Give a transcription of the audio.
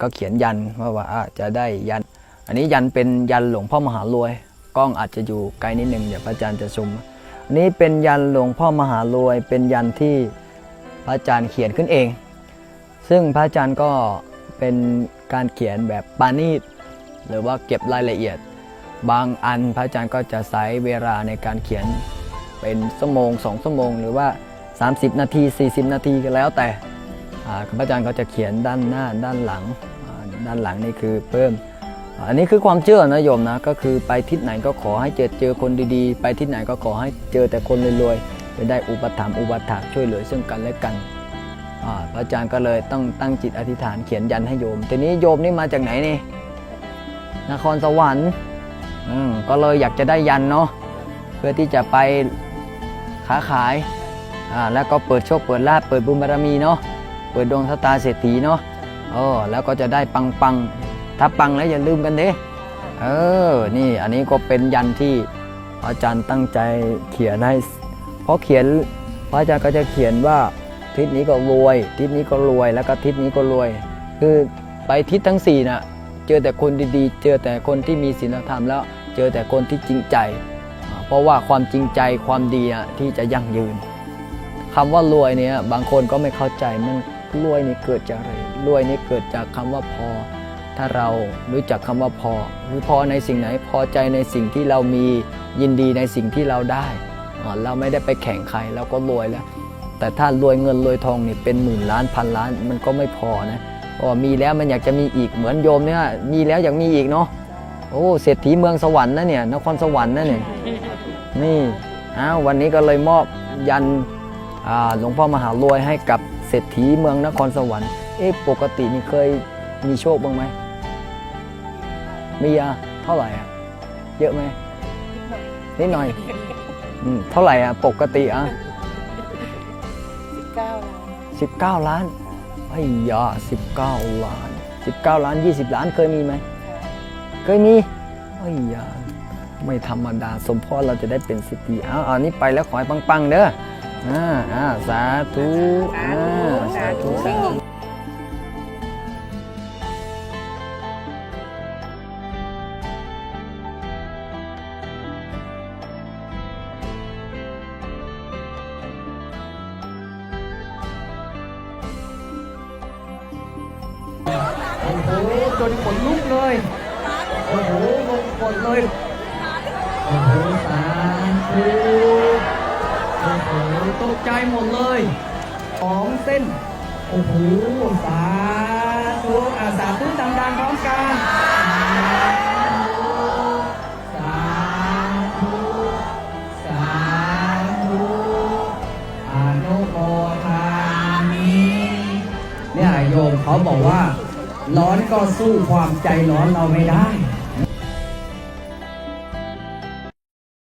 ก็เขียนยันว่าว่าจะได้ยัน อันนี้ยันเป็นยันหลวงพ่อมหารวย กล้องอาจจะอยู่ไกลนิดนึงเดี๋ยวพระอาจารย์จะชมอันนี้เป็นยันหลวงพ่อมหารวย เป็นยันที่พระอาจารย์เขียนขึ้นเอง ซึ่งพระอาจารย์ก็เป็นการเขียนแบบปานีตหรือว่าเก็บรายละเอียด บางอันพระอาจารย์ก็จะใช้เวลาในการเขียนเป็นชั่วโมงสองชั่วโมง หรือว่า 30 นาที 40 นาทีก็แล้วแต่พระอาจารย์ก็จะเขียนด้านหน้าด้านหลัง ด้านหลังนี่คือเพิ่ม อันนี้คือความเชื่อนะโยมนะ ก็คือไปทิศไหนก็ขอให้เจอเจอคนดีๆ ไปทิศไหนก็ขอให้เจอแต่คนรวยๆจะได้อุปถัมภ์อุปถัมภ์ช่วยเหลือซึ่งกันและกันอาพระอาจารย์ก็เลยต้องตั้งจิตอธิษฐานเขียนยันให้โยม ทีนี้โยมนี่มาจากไหนนี่ นครสวรรค์อืมก็เลยอยากจะได้ยันเนาะ เพื่อที่จะไปค้าขายอ่าแล้วก็เปิดโชคเปิดลาภเปิดบุญบารมีเนาะ เปิดดวงชะตาเศรษฐีเนาะ เออแล้วก็จะได้ปังปังถ้าปังแล้วอย่าลืมกันเด้เออ นี่อันนี้ก็เป็นยันที่อาจารย์ตั้งใจเขียนให้เพราะเขียนพระอาจารย์ก็จะเขียนว่าทิศนี้ก็รวย ทิศนี้ก็รวย แล้วก็ทิศนี้ก็รวย คือไปทิศทั้งสี่น่ะเจอแต่คนดีๆ เจอแต่คนที่มีศีลธรรมแล้ว เจอแต่คนที่จริงใจ เพราะว่าความจริงใจความดีอะที่จะยั่งยืนคำว่ารวยเนี่ยบางคนก็ไม่เข้าใจมัน รวยนี่เกิดจากอะไรรวยนี่เกิดจากคำว่าพอ ถ้าเรารู้จักคำว่าพอคือพอในสิ่งไหนพอใจในสิ่งที่เรามียินดีในสิ่งที่เราได้เราไม่ได้ไปแข่งใครเราก็รวยแล้ว แต่ถ้ารวยเงินรวยทองนี่เป็นหมื่นล้านพันล้านมันก็ไม่พอนะเพราะว่ามีแล้วมันอยากจะมีอีกเหมือนโยมเนี่ยมีแล้วอยากมีอีกเนาะโอ้เศรษฐีเมืองสวรรค์นะเนี่ยนครสวรรค์นะเนี่ยนี่อ้าววันนี้ก็เลยมอบยันหลวงพ่อมหารวยให้กับ เศรษฐีเมืองนครสวรรค์ เอ๊ะปกตินี่เคยมีโชคบ้างไหมมีอะเท่าไหร่อะเยอะไหมนิดหน่อยอืมเท่าไหร่อะปกติอะสิบเก้าล้าน19ล้านไอ้ยา19ล้าน19ล้าน20ล้านเคยมีไหมเคยมีไอ้ยาไม่ธรรมดา สมพรเราจะได้เป็นสิทธิอ้าวอันนี้ไปแล้วขอให้ปังๆเด้อ อ่าอ่าสาธุอ่าสาธุสาธุโอ้โหจนขนลุกเลยโอ้โหลงหมดเลย โอ้โห สาธุโอ้โห ตกใจหมดเลยสองเส้น โอ้โห สาธุอาสาธุดังๆพร้อมกันสาธุสาธุอนุโมทามิเนี่ยโยมเขาบอกว่า ร้อนก็สู้ความใจร้อนเราไม่ได้